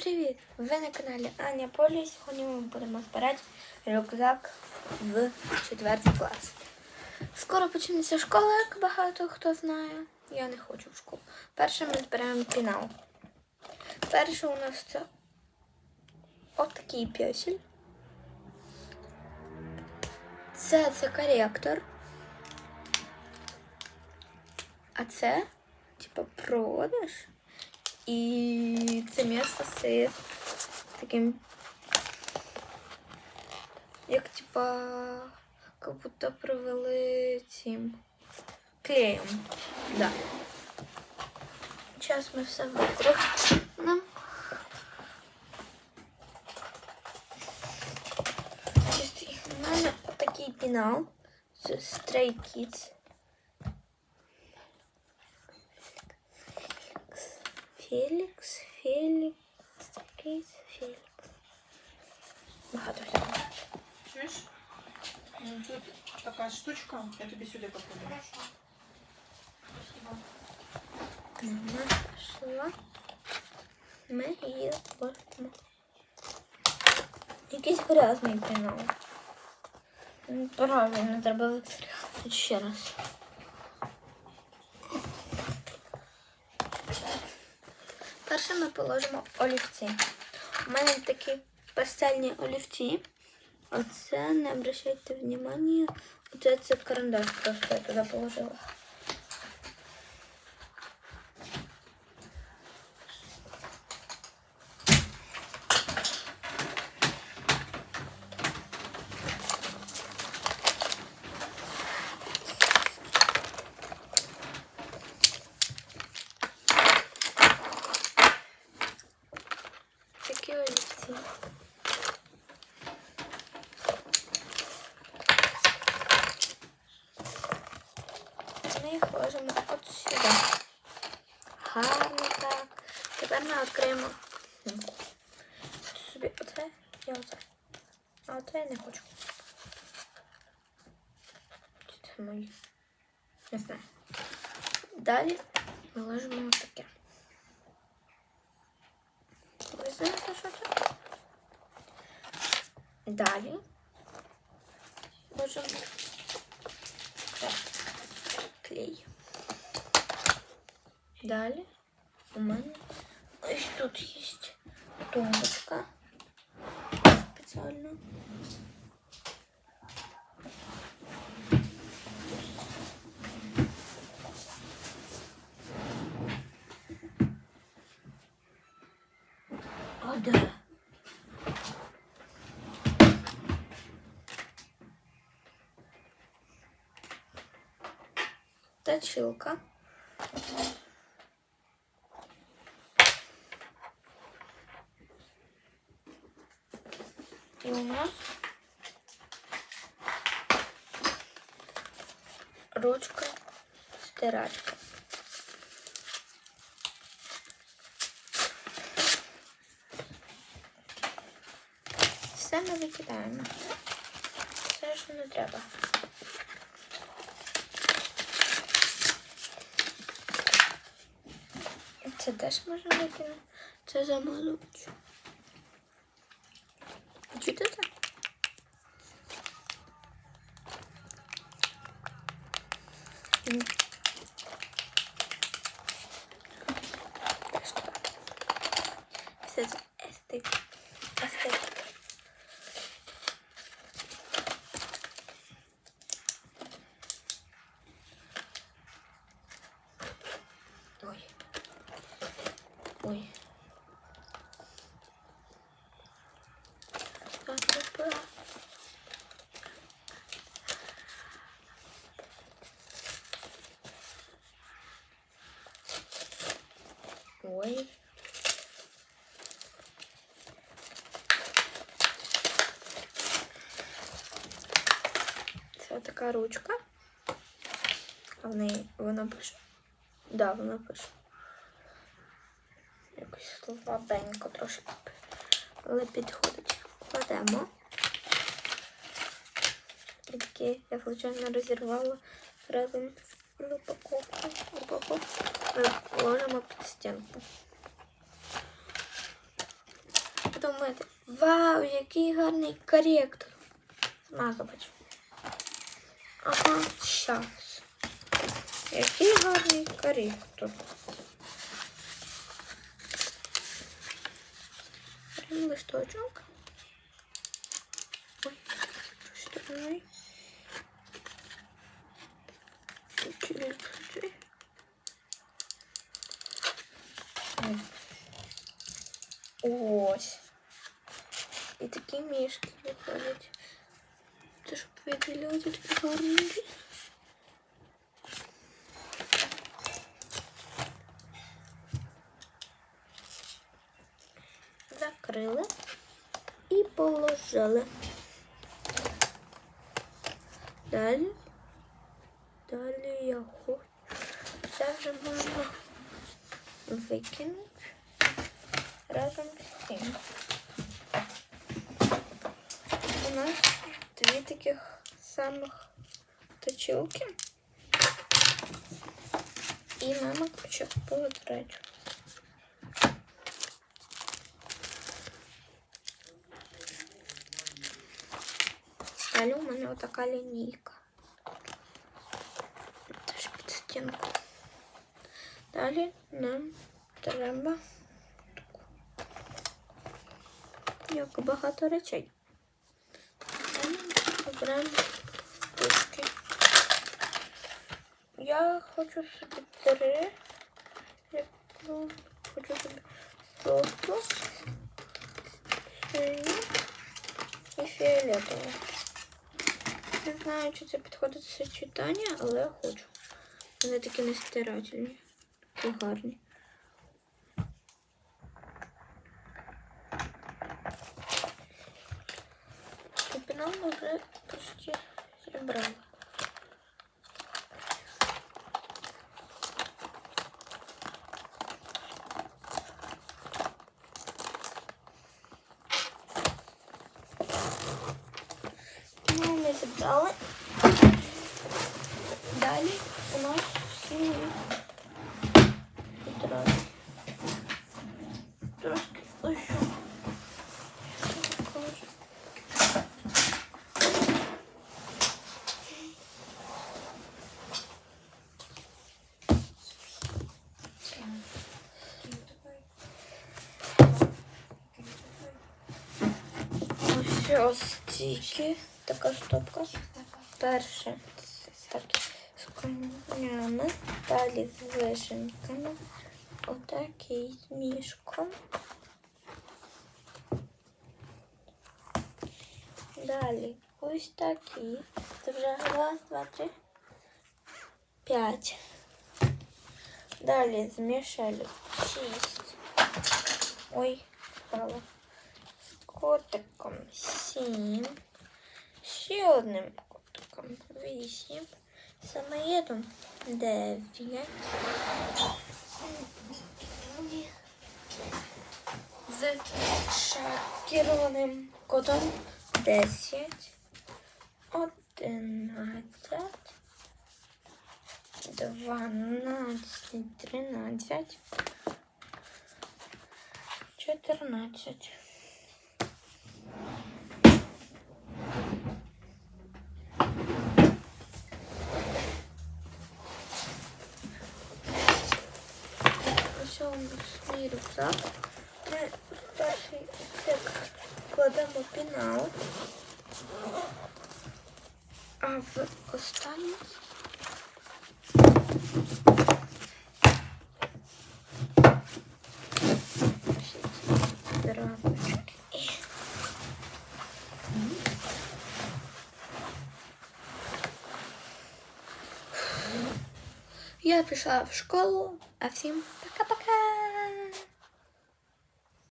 Привіт! Ви на каналі Аня Полі. Сьогодні ми будемо збирати рюкзак в 4 клас. Скоро почнеться школа, як багато хто знає. Я не хочу в школу. Перше ми збираємо пінал. Перше у нас це отакий песель. Це, це коректор. А це, типа, продаж. І це місце з таким, як типа, як будто провели цим клеєм. Да. Зараз ми все викрикнемо. Чистий. У мене такий пінал з Stray Kids. Фелікс, Фелікс, Кейс, Фелікс. Багато всього. Чуєш? Ну, Тут така штучка, я тобі сюди покладу. Пішла. Ми її ложимо. Якийсь грязний пінал. Правильно, треба витряхнути ще раз. Перше ми положимо олівці. У мене такі пастельні олівці. Оце не обращайте внимання. Оце це карандаш просто я туди положила. Такі олівці. Ми їх ложимо от сюди. Гарно так. Тепер ми відкриємо собі оце і оце. А оце я не хочу. Чи Це мої. Не знаю. Далі ми ложимо таке. Ви знаєте, що це? Далі ложимо клей. Далі у мене ось тут є тумбочка спеціальна. О, да. Точилка. И у нас ручка стирачка. Все ми викидаємо. Все, що не треба. Це теж можна викинути. Це замалюючу. Чути це? М. Теж так. Все Ой. Ой. Це така ручка. А в неї вона пише. Да, вона пише. Слабенько трошки. Але підходить. Кладемо. Такі я звичайно розірвала разом з упаковку. Упаковку ми ложимо під стінку. думаєте, вау, який гарний коректор. Побачу. Ага, щас. Який гарний коректор. листочок. Ой, що стороною. Чили-чили. Ось. І такі мішки виходять. Це щоб види люди такі гарненькі. Закрили і положили. Далі. Далі я хочу. Це вже можна викинути разом з цим. У нас дві таких самих точилки. І мама хоче по. Далі у мене отака лінійка. Теж під стінку. Далі нам треба таку. Як багато речей. Далі оберемо ручки. Я хочу собі три. Я ну, хочу собі жовту, синю і фіолетову. Не знаю, чи це підходить сочетання, але я хочу. Вони такі нестирательні, такі гарні. І вже почти зібрала. Ну, ми зібрали. Далі у нас всі відразу. Трошки ось що. Що покажу. Ось стільки. Така штопка. Перше такі з конями, далі з вишеньками, отакий з мішком. Далі ось такі. Це вже раз, два, три, п'ять. Далі змішали шість. Ой, впало котиком 7, ще одним котиком 8, самоєдом 9, з шокірованим котом 10, 11, 12, 13, 14 степ кладемо пінал. А в останній Я пішла в школу, а всім.